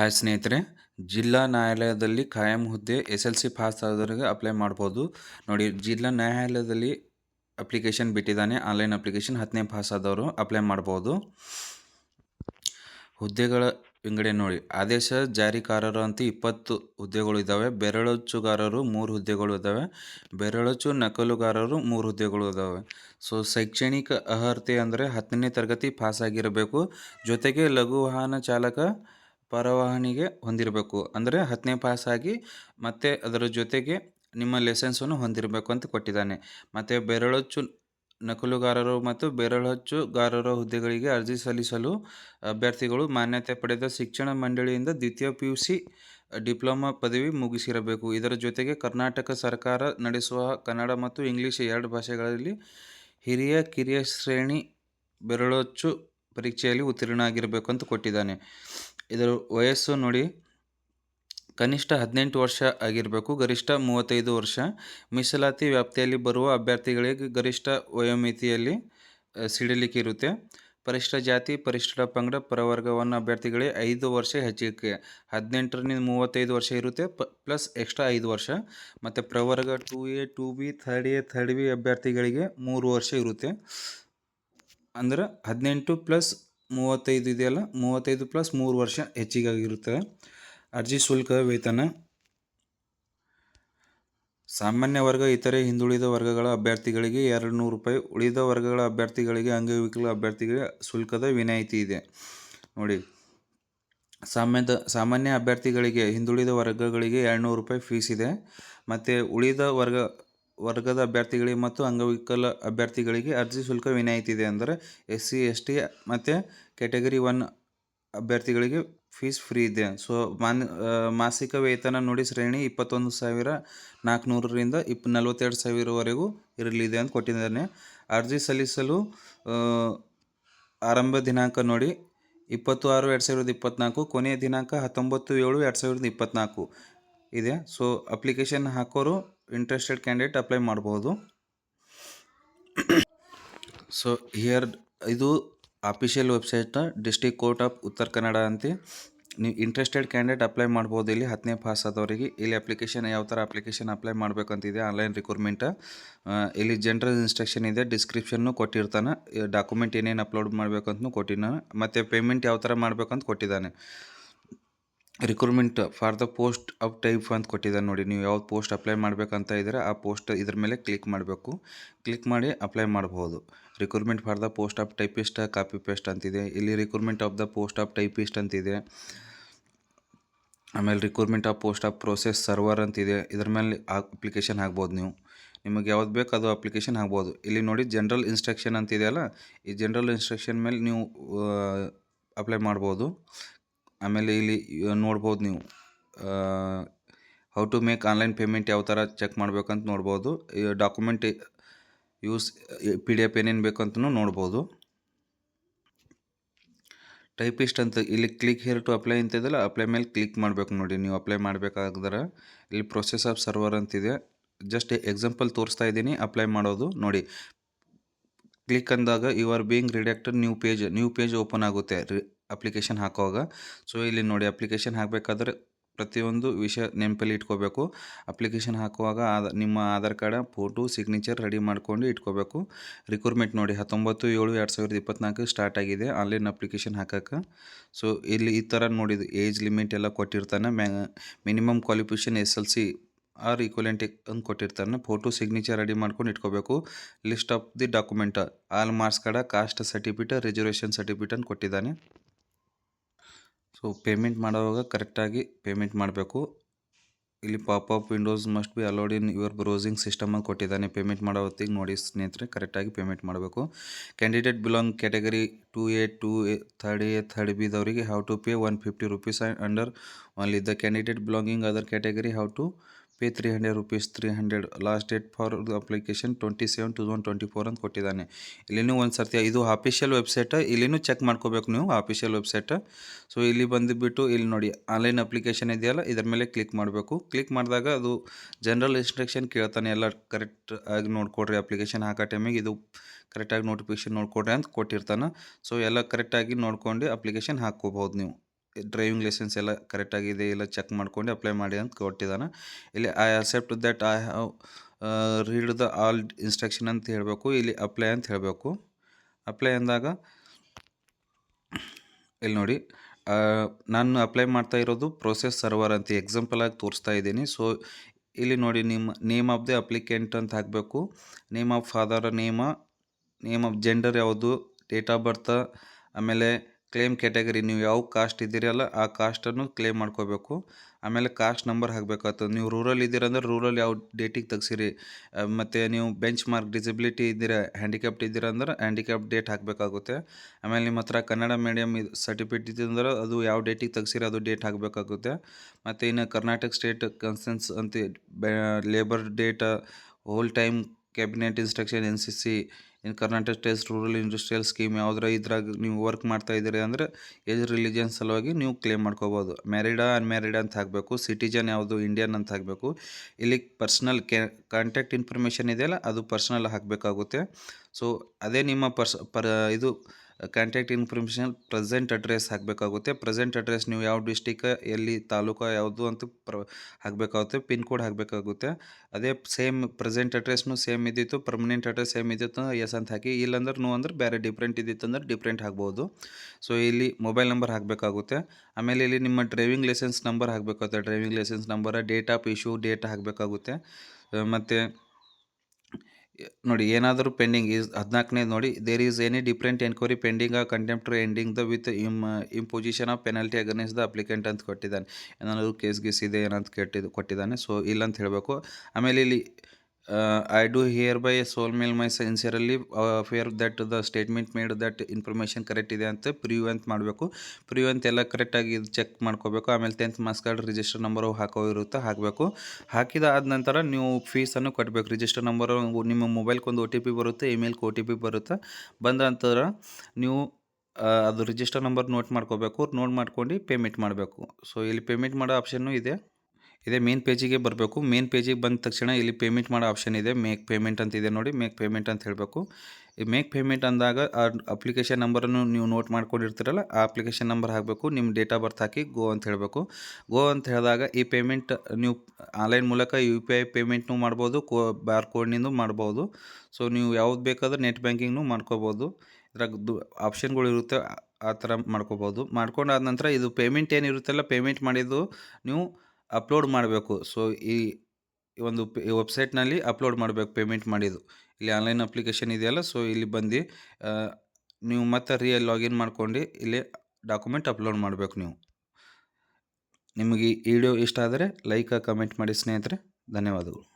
Hi ಸ್ನೇಹಿತರೆ, ಜಿಲ್ಲಾ ನ್ಯಾಯಾಲಯದಲ್ಲಿ ಖಾಯಂ ಹುದ್ದೆ ಎಸ್ ಎಲ್ ಸಿ ಪಾಸ್ ಆದವರಿಗೆ ಅಪ್ಲೈ ಮಾಡ್ಬೋದು. ನೋಡಿ, ಜಿಲ್ಲಾ ನ್ಯಾಯಾಲಯದಲ್ಲಿ ಅಪ್ಲಿಕೇಶನ್ ಬಿಟ್ಟಿದ್ದಾನೆ. ಆನ್ಲೈನ್ ಅಪ್ಲಿಕೇಶನ್ ಹತ್ತನೇ ಪಾಸ್ ಆದವರು ಅಪ್ಲೈ ಮಾಡ್ಬೋದು. ಹುದ್ದೆಗಳ ವಿಂಗಡೆ ನೋಡಿ. ಆದೇಶ ಜಾರಿಕಾರರು ಅಂತ ಇಪ್ಪತ್ತು ಹುದ್ದೆಗಳು ಇದ್ದಾವೆ ಬೆರಳಚ್ಚುಗಾರರು ಮೂರು ಹುದ್ದೆಗಳು ಇದ್ದಾವೆ ಬೆರಳಚ್ಚು ನಕಲುಗಾರರು ಮೂರು ಹುದ್ದೆಗಳು ಇದ್ದಾವೆ ಸೊ, ಶೈಕ್ಷಣಿಕ ಅರ್ಹತೆ ಅಂದರೆ ಹತ್ತನೇ ತರಗತಿ ಪಾಸ್ ಆಗಿರಬೇಕು. ಜೊತೆಗೆ ಲಘು ವಾಹನ ಚಾಲಕ ಪರವಾನಗಿ ಹೊಂದಿರಬೇಕು. ಅಂದರೆ ಹತ್ತನೇ ಪಾಸಾಗಿ ಮತ್ತು ಅದರ ಜೊತೆಗೆ ನಿಮ್ಮ ಲೈಸೆನ್ಸನ್ನು ಹೊಂದಿರಬೇಕು ಅಂತ ಕೊಟ್ಟಿದ್ದಾನೆ. ಮತ್ತು ಬೆರಳಚ್ಚು ನಕಲುಗಾರರು ಮತ್ತು ಬೆರಳಚ್ಚುಗಾರರ ಹುದ್ದೆಗಳಿಗೆ ಅರ್ಜಿ ಸಲ್ಲಿಸಲು ಅಭ್ಯರ್ಥಿಗಳು ಮಾನ್ಯತೆ ಪಡೆದ ಶಿಕ್ಷಣ ಮಂಡಳಿಯಿಂದ ದ್ವಿತೀಯ ಪಿ ಯು ಸಿ ಡಿಪ್ಲೊಮಾ ಪದವಿ ಮುಗಿಸಿರಬೇಕು. ಇದರ ಜೊತೆಗೆ ಕರ್ನಾಟಕ ಸರ್ಕಾರ ನಡೆಸುವ ಕನ್ನಡ ಮತ್ತು ಇಂಗ್ಲೀಷ್ ಎರಡು ಭಾಷೆಗಳಲ್ಲಿ ಹಿರಿಯ ಕಿರಿಯ ಶ್ರೇಣಿ ಬೆರಳಚ್ಚು ಪರೀಕ್ಷೆಯಲ್ಲಿ ಉತ್ತೀರ್ಣ ಆಗಿರಬೇಕು ಅಂತ ಕೊಟ್ಟಿದ್ದಾನೆ. ಇದರ ವಯಸ್ಸು ನೋಡಿ, ಕನಿಷ್ಠ ಹದಿನೆಂಟು ವರ್ಷ ಆಗಿರಬೇಕು. ಗರಿಷ್ಠ ಮೂವತ್ತೈದು ವರ್ಷ. ಮೀಸಲಾತಿ ವ್ಯಾಪ್ತಿಯಲ್ಲಿ ಬರುವ ಅಭ್ಯರ್ಥಿಗಳಿಗೆ ಗರಿಷ್ಠ ವಯೋಮಿತಿಯಲ್ಲಿ ಸಿಡಿಲಿಕ್ಕೆ ಇರುತ್ತೆ. ಪರಿಷ್ಠ ಜಾತಿ, ಪರಿಷ್ಠ ಪಂಗಡ, ಪ್ರವರ್ಗವನ್ನು ಅಭ್ಯರ್ಥಿಗಳಿಗೆ ಐದು ವರ್ಷ ಹೆಚ್ಚಿಗೆ. ಹದಿನೆಂಟರಿಂದ ಮೂವತ್ತೈದು ವರ್ಷ ಇರುತ್ತೆ, ಪ, ಪ್ಲಸ್ ಎಕ್ಸ್ಟ್ರಾ ಐದು ವರ್ಷ. ಮತ್ತು ಪ್ರವರ್ಗ two A, two B, third A, third B ಅಭ್ಯರ್ಥಿಗಳಿಗೆ ಮೂರು ವರ್ಷ ಇರುತ್ತೆ. ಅಂದ್ರೆ ಹದಿನೆಂಟು ಪ್ಲಸ್ ಮೂವತ್ತೈದು ಇದೆಯಲ್ಲ, ಮೂವತ್ತೈದು ಪ್ಲಸ್ ಮೂರು ವರ್ಷ ಹೆಚ್ಚಿಗಾಗಿರುತ್ತದೆ. ಅರ್ಜಿ ಶುಲ್ಕ ವೇತನ. ಸಾಮಾನ್ಯ ವರ್ಗ, ಇತರೆ ಹಿಂದುಳಿದ ವರ್ಗಗಳ ಅಭ್ಯರ್ಥಿಗಳಿಗೆ ಎರಡು ನೂರು ರೂಪಾಯಿ. ಉಳಿದ ವರ್ಗಗಳ ಅಭ್ಯರ್ಥಿಗಳಿಗೆ ಅಂಗವಿಕಲ ಅಭ್ಯರ್ಥಿಗಳಿಗೆ ಶುಲ್ಕದ ವಿನಾಯಿತಿ ಇದೆ. ನೋಡಿ, ಸಾಮ್ಯದ, ಸಾಮಾನ್ಯ ಅಭ್ಯರ್ಥಿಗಳಿಗೆ, ಹಿಂದುಳಿದ ವರ್ಗಗಳಿಗೆ ನೂರು ರೂಪಾಯಿ ಫೀಸ್ ಇದೆ. ಮತ್ತು ಉಳಿದ ವರ್ಗ ವರ್ಗದ ಅಭ್ಯರ್ಥಿಗಳಿಗೆ ಮತ್ತು ಅಂಗವಿಕಲ ಅಭ್ಯರ್ಥಿಗಳಿಗೆ ಅರ್ಜಿ ಶುಲ್ಕ ವಿನಾಯಿತಿ ಇದೆ ಅಂದರೆ ಎಸ್ ಸಿ ಎಸ್ ಟಿ ಮತ್ತು ಕ್ಯಾಟಗರಿ ಒನ್ ಅಭ್ಯರ್ಥಿಗಳಿಗೆ ಫೀಸ್ ಫ್ರೀ ಇದೆ. ಸೊ ಮಾನ್ ಮಾಸಿಕ ವೇತನ ನೋಡಿ ಶ್ರೇಣಿ ಇಪ್ಪತ್ತೊಂದು ಸಾವಿರ ನಾಲ್ಕುನೂರರಿಂದ ಇಪ್ಪ ನಲ್ವತ್ತೆರಡು ಸಾವಿರವರೆಗೂ ಇರಲಿದೆ ಅಂತ ಕೊಟ್ಟಿದ್ದಾನೆ. ಅರ್ಜಿ ಸಲ್ಲಿಸಲು ಆರಂಭ ದಿನಾಂಕ ನೋಡಿ ಇಪ್ಪತ್ತು ಆರು ಎರಡು ಸಾವಿರದ ಇಪ್ಪತ್ತ್ನಾಲ್ಕು ಕೊನೆಯ ದಿನಾಂಕ ಹತ್ತೊಂಬತ್ತು, ಏಳು, ಎರಡು ಸಾವಿರದ ಇಪ್ಪತ್ತ್ನಾಲ್ಕು ಇದೆ. ಸೊ, ಅಪ್ಲಿಕೇಶನ್ ಹಾಕೋರು ಇಂಟ್ರೆಸ್ಟೆಡ್ ಕ್ಯಾಂಡಿಡೇಟ್ ಅಪ್ಲೈ ಮಾಡ್ಬೋದು. ಸೊ ಹಿಯರ್ ಇದು official website district court of Uttara Kannada ಅಂತ. ನೀವು ಇಂಟ್ರೆಸ್ಟೆಡ್ ಕ್ಯಾಂಡಿಡೇಟ್ ಅಪ್ಲೈ ಮಾಡ್ಬೋದು. ಇಲ್ಲಿ ಹತ್ತನೇ ಪಾಸ್ ಆದವರಿಗೆ ಇಲ್ಲಿ ಅಪ್ಲಿಕೇಶನ್ ಯಾವ ಥರ ಅಪ್ಲಿಕೇಶನ್ ಅಪ್ಲೈ ಮಾಡಬೇಕಂತಿದೆ ಆನ್ಲೈನ್ ರಿಕ್ರೂಟ್ಮೆಂಟ್ ಇಲ್ಲಿ ಜನರಲ್ ಇನ್ಸ್ಟ್ರಕ್ಷನ್ ಇದೆ. ಡಿಸ್ಕ್ರಿಪ್ಷನ್ನು ಕೊಟ್ಟಿರ್ತಾನೆ. ಡಾಕ್ಯುಮೆಂಟ್ ಏನೇನು ಅಪ್ಲೋಡ್ ಮಾಡಬೇಕಂತನೂ ಕೊಟ್ಟಿದ್ದಾನೆ. ಮತ್ತು ಪೇಮೆಂಟ್ ಯಾವ ಥರ ಮಾಡಬೇಕಂತ ಕೊಟ್ಟಿದ್ದಾನೆ. Recruitment for the post of type ಅಂತ ಕೊಟ್ಟಿದ್ದಾರೆ ನೋಡಿ. ನೀವು ಯಾವ್ದು ಪೋಸ್ಟ್ ಅಪ್ಲೈ ಮಾಡಬೇಕಂತ ಇದ್ದರೆ, ಆ ಪೋಸ್ಟ್ ಇದ್ರ ಮೇಲೆ ಕ್ಲಿಕ್ ಮಾಡಬೇಕು. ಕ್ಲಿಕ್ ಮಾಡಿ ಅಪ್ಲೈ ಮಾಡ್ಬೋದು. Recruitment for the post of typist copy paste ಅಂತಿದೆ. ಇಲ್ಲಿ recruitment of the post of typist ಅಂತಿದೆ. ಆಮೇಲೆ recruitment of post of process server ಅಂತಿದೆ. ಇದ್ರ ಮೇಲೆ ಅಪ್ಲಿಕೇಶನ್ ಹಾಕ್ಬೋದು ನೀವು. ನಿಮಗೆ ಯಾವ್ದು ಬೇಕು ಅದು ಅಪ್ಲಿಕೇಶನ್ ಹಾಕ್ಬೋದು. ಇಲ್ಲಿ ನೋಡಿ ಜನರಲ್ ಇನ್ಸ್ಟ್ರಕ್ಷನ್ ಅಂತಿದೆಯಲ್ಲ ಈ ಜನರಲ್ ಇನ್ಸ್ಟ್ರಕ್ಷನ್ ಮೇಲೆ ನೀವು ಅಪ್ಲೈ ಮಾಡ್ಬೋದು. ಆಮೇಲೆ ಇಲ್ಲಿ ನೋಡ್ಬೋದು ನೀವು how to make online payment ಯಾವ ಥರ ಚೆಕ್ ಮಾಡಬೇಕಂತ ನೋಡ್ಬೋದು. Document use P D F ಏನೇನು ಬೇಕಂತನೂ ನೋಡ್ಬೋದು. ಟೈಪಿಸ್ಟ್ ಅಂತ ಇಲ್ಲಿ ಕ್ಲಿಕ್ ಹೇರ್ ಟು ಅಪ್ಲೈ ಅಂತಿದೆಯಲ್ಲ ಅಪ್ಲೈ ಮೇಲೆ ಕ್ಲಿಕ್ ಮಾಡಬೇಕು ನೋಡಿ. ನೀವು ಅಪ್ಲೈ ಮಾಡಬೇಕಾದ್ರೆ ಇಲ್ಲಿ ಪ್ರೊಸೆಸ್ ಆಫ್ ಸರ್ವರ್ ಅಂತಿದೆ ಜಸ್ಟ್ ಎಕ್ಸಾಂಪಲ್ ತೋರಿಸ್ತಾ ಇದ್ದೀನಿ ಅಪ್ಲೈ ಮಾಡೋದು ನೋಡಿ. ಕ್ಲಿಕ್ ಅಂದಾಗ you are being redirected new page new page open ಆಗುತ್ತೆ. ಅಪ್ಲಿಕೇಶನ್ ಹಾಕುವಾಗ. ಸೊ ಇಲ್ಲಿ ನೋಡಿ ಅಪ್ಲಿಕೇಶನ್ ಹಾಕಬೇಕಾದ್ರೆ ಪ್ರತಿಯೊಂದು ವಿಷಯ ನೆನಪಲ್ಲಿ ಇಟ್ಕೋಬೇಕು. ಅಪ್ಲಿಕೇಶನ್ ಹಾಕುವಾಗ ನಿಮ್ಮ Aadhaar card photo signature ready ಮಾಡ್ಕೊಂಡು ಇಟ್ಕೋಬೇಕು. ರಿಕ್ರೂಟ್ಮೆಂಟ್ ನೋಡಿ ಹತ್ತೊಂಬತ್ತು, ಏಳು, ಎರಡು ಸಾವಿರದ ಇಪ್ಪತ್ನಾಲ್ಕು ಸ್ಟಾರ್ಟ್ ಆಗಿದೆ ಆನ್ಲೈನ್ ಅಪ್ಲಿಕೇಶನ್ ಹಾಕೋಕ್ಕೆ. ಸೊ ಇಲ್ಲಿ ಈ ಥರ ನೋಡಿದ್ದು. ಏಜ್ ಲಿಮಿಟ್ ಎಲ್ಲ ಕೊಟ್ಟಿರ್ತಾನೆ. ಮ್ಯಾ minimum qualification S L C or equivalent ಅಂತ ಕೊಟ್ಟಿರ್ತಾನೆ. ಫೋಟೋ ಸಿಗ್ನೇಚರ್ ರೆಡಿ ಮಾಡ್ಕೊಂಡು ಇಟ್ಕೋಬೇಕು. List of the document all marks card caste certificate reservation certificate ಅಂತ ಕೊಟ್ಟಿದ್ದಾನೆ. ಸೊ ಪೇಮೆಂಟ್ ಮಾಡುವಾಗ ಕರೆಕ್ಟಾಗಿ ಪೇಮೆಂಟ್ ಮಾಡಬೇಕು. ಇಲ್ಲಿ pop up windows must be allowed in your browsing system ಅಂತ ಕೊಟ್ಟಿದ್ದಾನೆ. ಪೇಮೆಂಟ್ ಮಾಡೋ ಹೊತ್ತಿಗೆ ನೋಡಿ ಸ್ನೇಹಿತರೆ, ಕರೆಕ್ಟಾಗಿ ಪೇಮೆಂಟ್ ಮಾಡಬೇಕು. Candidate belong category two A two A third A third ಬಿದವರಿಗೆ how to pay one fifty rupees under only the candidate belonging other category how to pay three hundred rupees three hundred last date for application twenty seven two thousand twenty four ಅಂತ ಕೊಟ್ಟಿದ್ದಾನೆ. ಇಲ್ಲಿನೂ ಒಂದು ಸರ್ತಿ ಇದು official website ಇಲ್ಲಿನೂ check ಮಾಡ್ಕೋಬೇಕು ನೀವು official website so ಇಲ್ಲಿ ಬಂದುಬಿಟ್ಟು ಇಲ್ಲಿ ನೋಡಿ ಆನ್ಲೈನ್ ಅಪ್ಲಿಕೇಶನ್ ಇದೆಯಲ್ಲ, ಇದರ ಮೇಲೆ ಕ್ಲಿಕ್ ಮಾಡಬೇಕು. ಕ್ಲಿಕ್ ಮಾಡಿದಾಗ ಅದು ಜನರಲ್ ಇನ್ಸ್ಟ್ರಕ್ಷನ್ ಕೇಳ್ತಾನೆ, ಎಲ್ಲ ಕರೆಕ್ಟ್ ಆಗಿ ನೋಡ್ಕೊಡ್ರಿ ಅಪ್ಲಿಕೇಶನ್ ಹಾಕೋ ಟೈಮಿಗೆ ಇದು ಕರೆಕ್ಟಾಗಿ ನೋಟಿಫಿಕೇಶನ್ ನೋಡ್ಕೊಡ್ರಿ ಅಂತ ಕೊಟ್ಟಿರ್ತಾನೆ. ಸೊ ಎಲ್ಲ ಕರೆಕ್ಟಾಗಿ ನೋಡ್ಕೊಂಡು ಅಪ್ಲಿಕೇಶನ್ ಹಾಕ್ಕೋಬೋದು ನೀವು. ಡ್ರೈವಿಂಗ್ ಲೈಸೆನ್ಸ್ ಎಲ್ಲ ಕರೆಕ್ಟಾಗಿದೆ ಇಲ್ಲ ಚೆಕ್ ಮಾಡ್ಕೊಂಡು ಅಪ್ಲೈ ಮಾಡಿ ಅಂತ ಕೊಟ್ಟಿದ್ದಾನೆ. ಇಲ್ಲಿ I accept that I have read the all instruction ಅಂತ ಹೇಳಬೇಕು, ಇಲ್ಲಿ ಅಪ್ಲೈ ಅಂತ ಹೇಳಬೇಕು. ಅಪ್ಲೈ ಅಂದಾಗ, ಇಲ್ಲಿ ನೋಡಿ ನಾನು ಅಪ್ಲೈ ಮಾಡ್ತಾ ಇರೋದು ಪ್ರೋಸೆಸ್ ಸರ್ವರ್ ಅಂತ ಎಕ್ಸಾಂಪಲ್ ಆಗಿ ತೋರಿಸ್ತಾ ಇದ್ದೀನಿ. ಸೊ ಇಲ್ಲಿ ನೋಡಿ ನಿಮ್ಮ ನೇಮ್ ಆಫ್ ದ ಅಪ್ಲಿಕೆಂಟ್ ಅಂತ ಹಾಕಬೇಕು. Name of father name name of gender ಯಾವುದು ಡೇಟ್ ಆಫ್ ಬರ್ತ್ ಆಮೇಲೆ ಕ್ಲೇಮ್ ಕ್ಯಾಟಗರಿ ನೀವು ಯಾವ ಕಾಸ್ಟ್ ಇದ್ದೀರಲ್ಲ ಆ ಕಾಸ್ಟನ್ನು ಕ್ಲೇಮ್ ಮಾಡ್ಕೋಬೇಕು. ಆಮೇಲೆ ಕಾಸ್ಟ್ ನಂಬರ್ ಹಾಕಬೇಕಾಗ್ತದೆ ನೀವು ರೂರಲ್ ಇದ್ದೀರಂದ್ರೆ ರೂರಲ್ ಯಾವ ಡೇಟಿಗೆ ತೆಗ್ಸಿರಿ? ಮತ್ತು ನೀವು ಬೆಂಚ್ ಮಾರ್ಕ್ ಡಿಸಬಿಲಿಟಿ ಇದ್ದೀರ ಹ್ಯಾಂಡಿಕ್ಯಾಪ್ಟ್ ಇದ್ದೀರಂದ್ರೆ ಹ್ಯಾಂಡಿಕ್ಯಾಪ್ ಡೇಟ್ ಹಾಕಬೇಕಾಗುತ್ತೆ. ಆಮೇಲೆ ನಿಮ್ಮ ಹತ್ರ ಕನ್ನಡ ಮೀಡಿಯಮ್ ಸರ್ಟಿಫಿಕೇಟ್ ಇದ್ದಂದ್ರೆ ಅದು ಯಾವ ಡೇಟಿಗೆ ತೆಗ್ಸಿರಿ ಅದು ಡೇಟ್ ಹಾಕಬೇಕಾಗುತ್ತೆ. ಮತ್ತು ಇನ್ನು ಕರ್ನಾಟಕ ಸ್ಟೇಟ್ ಕನ್ಸನ್ಸ್ ಅಂತ labour date whole time cabinet instruction N C C in Karnataka states rural industrial scheme ಯಾವುದರ ಇದ್ರಾಗ ನೀವು ವರ್ಕ್ ಮಾಡ್ತಾ ಇದ್ದೀರಿ ಅಂದರೆ ಏಜ್ ರಿಲಿಜನ್ ಸಲುವಾಗಿ ನೀವು ಕ್ಲೇಮ್ ಮಾಡ್ಕೋಬೋದು. ಮ್ಯಾರಿಡಾ, ಅನ್ಮ್ಯಾರಿಡ ಅಂತ ಹಾಕಬೇಕು, ಸಿಟಿಜನ್ ಯಾವುದು, ಇಂಡಿಯನ್ ಅಂತ ಹಾಕಬೇಕು. ಇಲ್ಲಿ ಪರ್ಸ್ನಲ್ ಕಾಂಟ್ಯಾಕ್ಟ್ ಇನ್ಫಾರ್ಮೇಷನ್ ಇದೆಯಲ್ಲ, ಅದು ಪರ್ಸ್ನಲ್ ಹಾಕಬೇಕಾಗುತ್ತೆ. ಸೊ, ಅದೇ ನಿಮ್ಮ ಪರ್ಸ್, ಪರ, ಇದು ಕಾಂಟ್ಯಾಕ್ಟ್ ಇನ್ಫಾರ್ಮೇಷನ್ ಪ್ರೆಸೆಂಟ್ ಅಡ್ರೆಸ್ ಹಾಕಬೇಕಾಗುತ್ತೆ. ಪ್ರೆಸೆಂಟ್ ಅಡ್ರೆಸ್ ನೀವು ಯಾವ ಡಿಸ್ಟಿಕ್ ಎಲ್ಲಿ, ತಾಲೂಕು ಯಾವುದು ಅಂತ ಪ್ರ, ಹಾಕಬೇಕಾಗುತ್ತೆ. ಪಿನ್ ಕೋಡ್ ಹಾಕಬೇಕಾಗುತ್ತೆ. ಅದೇ ಸೇಮ್ ಪ್ರೆಸೆಂಟ್ ಅಡ್ರೆಸ್ನು ಸೇಮ್ ಇದ್ದಿತ್ತು ಪರ್ಮನೆಂಟ್ ಅಡ್ರೆಸ್ ಸೇಮ್ ಇದ್ದಿತ್ತು ಎಸ್ ಅಂತ ಹಾಕಿ. ಇಲ್ಲಾಂದ್ರೆ ನೋ ಅಂದ್ರೆ ಬೇರೆ ಡಿಫ್ರೆಂಟ್ ಇದ್ದಿತ್ತು ಅಂದ್ರೆ ಡಿಫ್ರೆಂಟ್ ಹಾಕ್ಬೋದು. ಸೊ ಇಲ್ಲಿ ಮೊಬೈಲ್ ನಂಬರ್ ಹಾಕಬೇಕಾಗುತ್ತೆ. ಆಮೇಲೆ ಇಲ್ಲಿ ನಿಮ್ಮ ಡ್ರೈವಿಂಗ್ ಲೈಸೆನ್ಸ್ ನಂಬರ್ ಹಾಕಬೇಕಾಗುತ್ತೆ. Driving licence number date of issue date ಹಾಕಬೇಕಾಗುತ್ತೆ. ಮತ್ತು ನೋಡಿ, ಏನಾದರೂ ಪೆಂಡಿಂಗ್ ಈಸ್ ಹದಿನಾಲ್ಕನೇ ನೋಡಿ there is any different enquiry pending a contempt ending the with him imposition of penalty against the applicant ಅಂತ ಕೊಟ್ಟಿದ್ದಾನೆ. ಏನಾದರೂ ಕೇಸ್ ಗೀಸ್ ಇದೆ ಏನಂತ ಕೆಟ್ಟಿದ್ದು ಕೊಟ್ಟಿದ್ದಾನೆ. ಸೊ ಇಲ್ಲ ಅಂತ ಹೇಳಬೇಕು. ಆಮೇಲೆ ಇಲ್ಲಿ I do hereby solemnly my sincerely fear that the statement made that information correct ಇದೆ ಅಂತ ಪ್ರಿವ್ಯೂ ಅಂತ ಮಾಡಬೇಕು. ಪ್ರಿವ್ಯೂ ಅಂತ ಎಲ್ಲ ಕರೆಕ್ಟಾಗಿ ಇದು ಚೆಕ್ ಮಾಡ್ಕೋಬೇಕು. ಆಮೇಲೆ tenth marks card register number ಹಾಕೋ ಇರುತ್ತೆ ಹಾಕಬೇಕು. ಹಾಕಿದ ಆದ ನಂತರ ನೀವು ಫೀಸನ್ನು ಕಟ್ಟಬೇಕು ರಿಜಿಸ್ಟರ್ ನಂಬರು ನಿಮ್ಮ ಮೊಬೈಲ್ಗೆ ಒಂದು ಒ ಟಿ ಪಿ ಬರುತ್ತೆ ಇಮೇಲ್ಗೆ ಒ ಟಿ ಪಿ ಬರುತ್ತೆ. ಬಂದ ನಂತರ ನೀವು ಅದು ರಿಜಿಸ್ಟರ್ ನಂಬರ್ ನೋಟ್ ಮಾಡ್ಕೋಬೇಕು. ನೋಟ್ ಮಾಡ್ಕೊಂಡು ಪೇಮೆಂಟ್ ಮಾಡಬೇಕು. ಸೊ ಇಲ್ಲಿ ಪೇಮೆಂಟ್ ಮಾಡೋ ಆಪ್ಷನ್ನು ಇದೆ. ಇದೇ. ಮೇನ್ ಪೇಜಿಗೆ ಬರಬೇಕು. ಮೇನ್ ಪೇಜಿಗೆ ಬಂದ ತಕ್ಷಣ ಇಲ್ಲಿ ಪೇಮೆಂಟ್ ಮಾಡೋ ಆಪ್ಷನ್ ಇದೆ. ಮೇಕ್ ಪೇಮೆಂಟ್ ಅಂತ ಇದೆ ನೋಡಿ. ಮೇಕ್ ಪೇಮೆಂಟ್ ಅಂತ ಹೇಳಬೇಕು. ಈ ಮೇಕ್ ಪೇಮೆಂಟ್ ಅಂದಾಗ ಆ ಅಪ್ಲಿಕೇಶನ್ ನಂಬರನ್ನು ನೀವು ನೋಟ್ ಮಾಡ್ಕೊಂಡಿರ್ತೀರಲ್ಲ, ಆ ಅಪ್ಲಿಕೇಶನ್ ನಂಬರ್ ಹಾಕಬೇಕು. ನಿಮ್ಮ ಡೇಟ್ ಆಫ್ ಬರ್ತ್ ಹಾಕಿ ಗೋ ಅಂತ ಹೇಳಬೇಕು. ಗೋ ಅಂತ ಹೇಳಿದಾಗ ಈ ಪೇಮೆಂಟ್ ನೀವು ಆನ್ಲೈನ್ ಮೂಲಕ ಯು ಪಿ ಐ ಪೇಮೆಂಟ್ನು ಮಾಡ್ಬೋದು, ಕೋ ಬಾರ್ ಕೋಡ್ನಿಂದ ಮಾಡ್ಬೋದು. ಸೊ ನೀವು ಯಾವ್ದು ಬೇಕಾದ್ರೆ ನೆಟ್ ಬ್ಯಾಂಕಿಂಗ್ನು ಮಾಡ್ಕೋಬೋದು. ಇದ್ರಾಗ ದು ಆಪ್ಷನ್ಗಳು ಇರುತ್ತೆ, ಆ- ಥರ ಮಾಡ್ಕೋಬೋದು. ಮಾಡ್ಕೊಂಡಾದ ನಂತರ ಇದು ಪೇಮೆಂಟ್ ಏನಿರುತ್ತಲ್ಲ ಪೇಮೆಂಟ್ ಮಾಡಿದ್ದು ನೀವು ಅಪ್ಲೋಡ್ ಮಾಡಬೇಕು. ಸೊ, ಈ ಒಂದು ವೆಬ್ಸೈಟ್ನಲ್ಲಿ ಅಪ್ಲೋಡ್ ಮಾಡಬೇಕು, ಪೇಮೆಂಟ್ ಮಾಡಿದ್ದು. ಇಲ್ಲಿ ಆನ್ಲೈನ್ ಅಪ್ಲಿಕೇಶನ್ ಇದೆಯಲ್ಲ, ಸೊ, ಇಲ್ಲಿ ಬಂದು ನೀವು ಮತ್ತೆ ರಿಯಲ್ ಲಾಗಿನ್ ಮಾಡ್ಕೊಂಡು, ಇಲ್ಲಿ ಡಾಕ್ಯುಮೆಂಟ್ ಅಪ್ಲೋಡ್ ಮಾಡಬೇಕು ನೀವು. ನಿಮಗೆ ಈ ವಿಡಿಯೋ ಇಷ್ಟ ಆದರೆ ಲೈಕ್, ಕಮೆಂಟ್ ಮಾಡಿ ಸ್ನೇಹಿತರೆ, ಧನ್ಯವಾದಗಳು.